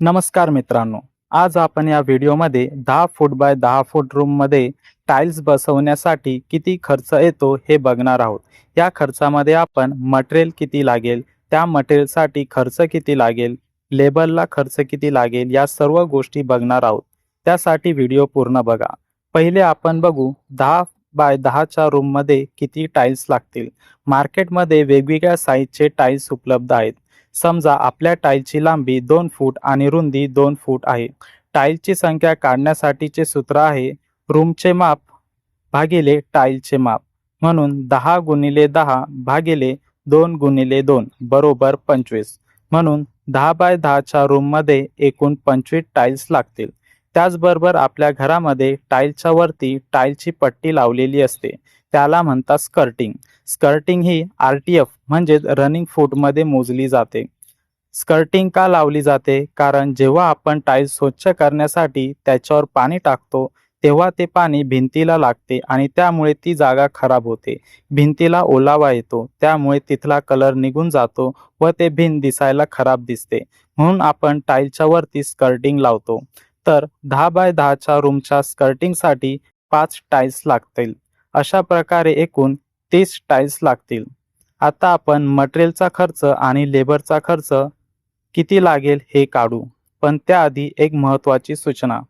नमस्कार मित्रांनो. आज आपण या व्हिडिओमध्ये दहा फूट बाय दहा फूट रूममध्ये टाईल्स बसवण्यासाठी किती खर्च येतो हे बघणार आहोत. या खर्चामध्ये आपण मटेरियल किती लागेल त्या मटेरियलसाठी खर्च किती लागेल लेबरला खर्च किती लागेल या सर्व गोष्टी बघणार आहोत. त्यासाठी व्हिडिओ पूर्ण बघा. पहिले आपण बघू दहा बाय दहाच्या रूममध्ये किती टाईल्स लागतील. मार्केटमध्ये वेगवेगळ्या साईजचे टाईल्स उपलब्ध आहेत. समजा आपल्या टाईलची लांबी दोन फूट आणि रुंदी दोन फूट आहे. टाईलची संख्या काढण्यासाठीचे सूत्र आहे रूमचे माप भागिले टाईलचे माप. म्हणून दहा गुणिले दहा भागिले दोन गुणिले दोन बरोबर पंचवीस. म्हणून दहा बाय दहाच्या रूममध्ये एकूण पंचवीस टाईल्स लागतील. त्याचबरोबर आपल्या घरामध्ये टाईलच्या वरती टाईलची पट्टी लावलेली असते. त्याला म्हणतात स्कर्टिंग स्कर्टिंग ही आर टी एफ म्हणजेच रनिंग फूटमध्ये मोजली जाते. स्कर्टिंग का लावली जाते? कारण जेव्हा आपण टाईल्स स्वच्छ करण्यासाठी त्याच्यावर पाणी टाकतो तेव्हा ते पाणी भिंतीला लागते आणि त्यामुळे ती जागा खराब होते. भिंतीला ओलावा येतो त्यामुळे तिथला कलर निघून जातो व ते भिंत दिसायला खराब दिसते. म्हणून आपण टाईलच्या वरती स्कर्टिंग लावतो. तर दहा बाय दहाच्या रूमच्या स्कर्टिंगसाठी पाच टाईल्स लागतील. अशा प्रकारे एकूण तीस टाईल्स लागतील. आता आपण मटेरियलचा खर्च आणि लेबरचा खर्च किती लागेल हे काढू. पण त्याआधी एक महत्त्वाची सूचना.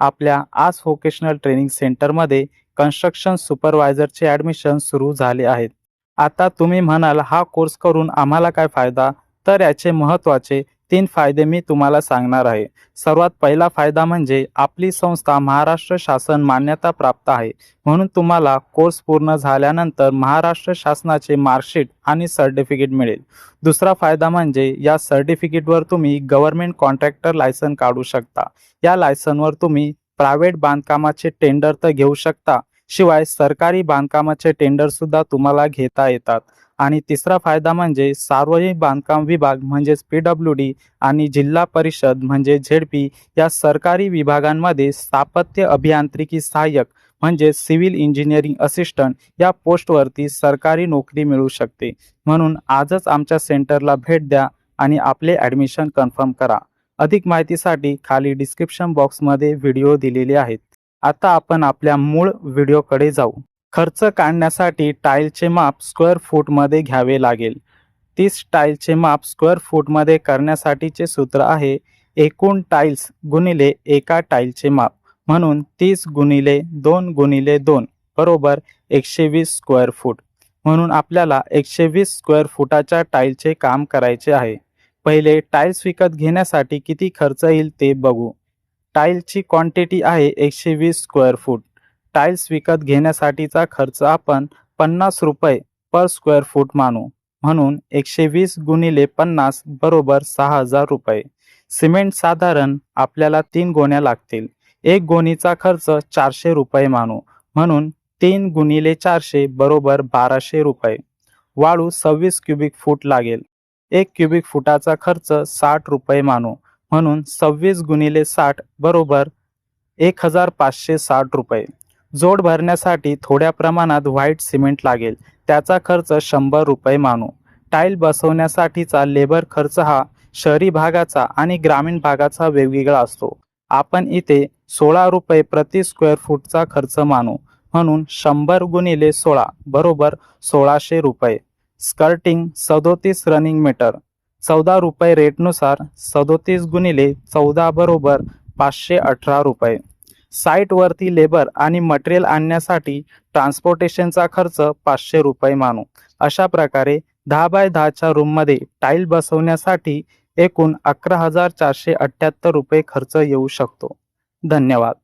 आपल्या आज व्होकेशनल ट्रेनिंग सेंटरमध्ये कन्स्ट्रक्शन सुपरवायझरचे ॲडमिशन सुरू झाले आहेत आता तुम्ही म्हणाल हा कोर्स करून आम्हाला काय फायदा? तर याचे महत्त्वाचे तीन फायदे मी तुम्हाला सांगणार आहे. सर्वात पहिला फायदा म्हणजे आपली संस्था महाराष्ट्र शासन मान्यता प्राप्त आहे. म्हणून तुम्हाला कोर्स पूर्ण झाल्यानंतर महाराष्ट्र शासनाचे मार्कशीट आणि सर्टिफिकेट मिळेल. दुसरा फायदा म्हणजे या सर्टिफिकेटवर तुम्ही गव्हर्नमेंट कॉन्ट्रॅक्टर लायसन काढू शकता. या लायसनवर तुम्ही प्रायव्हेट बांधकामाचे टेंडर तर घेऊ शकता. शिवाय सरकारी बांधकामाचे टेंडर सुद्धा तुम्हाला घेता येतात. आणि तिसरा फायदा म्हणजे सार्वजनिक बांधकाम विभाग म्हणजेच पी डब्ल्यू डी आणि जिल्हा परिषद म्हणजे झेड पी या सरकारी विभागांमध्ये स्थापत्य अभियांत्रिकी सहाय्यक म्हणजे सिव्हिल इंजिनिअरिंग असिस्टंट या पोस्टवरती सरकारी नोकरी मिळू शकते. म्हणून आजच आमच्या सेंटरला भेट द्या आणि आपले ॲडमिशन कन्फर्म करा. अधिक माहितीसाठी खाली डिस्क्रिप्शन बॉक्समध्ये व्हिडिओ दिलेले आहेत. आता आपण आपल्या मूळ व्हिडिओकडे जाऊ. खर्च काढण्यासाठी टाईलचे माप स्क्वेअर फूटमध्ये घ्यावे लागेल. तीस टाईलचे माप स्क्वेअर फूटमध्ये करण्यासाठीचे सूत्र आहे एकूण टाईल्स गुणिले एका टाईलचे माप. म्हणून तीस गुणिले दोन गुणिले दोन बरोबर एकशे वीस स्क्वेअर फूट. म्हणून आपल्याला एकशे वीस स्क्वेअर फुटाच्या टाईलचे काम करायचे आहे. पहिले टाईल्स विकत घेण्यासाठी किती खर्च येईल ते बघू. टाईलची क्वांटिटी आहे एकशे वीस स्क्वेअर फूट. टाईल्स विकत घेण्यासाठीचा खर्च आपण पन्नास रुपये पर स्क्वेअर फूट मानू. म्हणून एकशे वीस गुणिले पन्नास बरोबर सहा हजार रुपये. सिमेंट साधारण आपल्याला तीन गोण्या लागतील. एक गोणीचा खर्च चारशे रुपये मानू. म्हणून तीन गुणिले चारशे बरोबर बाराशे रुपये. वाळू सव्वीस क्युबिक फूट लागेल. एक क्युबिक फुटाचा खर्च साठ रुपये मानू. म्हणून सव्वीस गुणिले साठ बरोबर एक हजार पाचशे साठ रुपये. जोड भरण्यासाठी थोड्या प्रमाणात व्हाईट सिमेंट लागेल. त्याचा खर्च शंभर रुपये मानू. टाईल बसवण्यासाठीचा लेबर खर्च हा शहरी भागाचा आणि ग्रामीण भागाचा वेगवेगळा असतो. आपण इथे सोळा रुपये प्रति स्क्वेअर फूटचा खर्च मानू. म्हणून शंभर गुणिले सोळा बरोबर सोळाशे रुपये. स्कर्टिंग सदोतीस रनिंग मीटर. चौदा रुपये रेटनुसार सदोतीस गुणिले चौदा बरोबर पाचशे अठरा रुपये. साईटवरती लेबर आणि मटेरियल आणण्यासाठी ट्रान्सपोर्टेशनचा खर्च पाचशे रुपये मानू. अशा प्रकारे दहा बाय दहाच्या रूममध्ये टाईल बसवण्यासाठी एकूण अकरा हजार चारशे अठ्ठ्याहत्तर रुपये खर्च येऊ शकतो. धन्यवाद.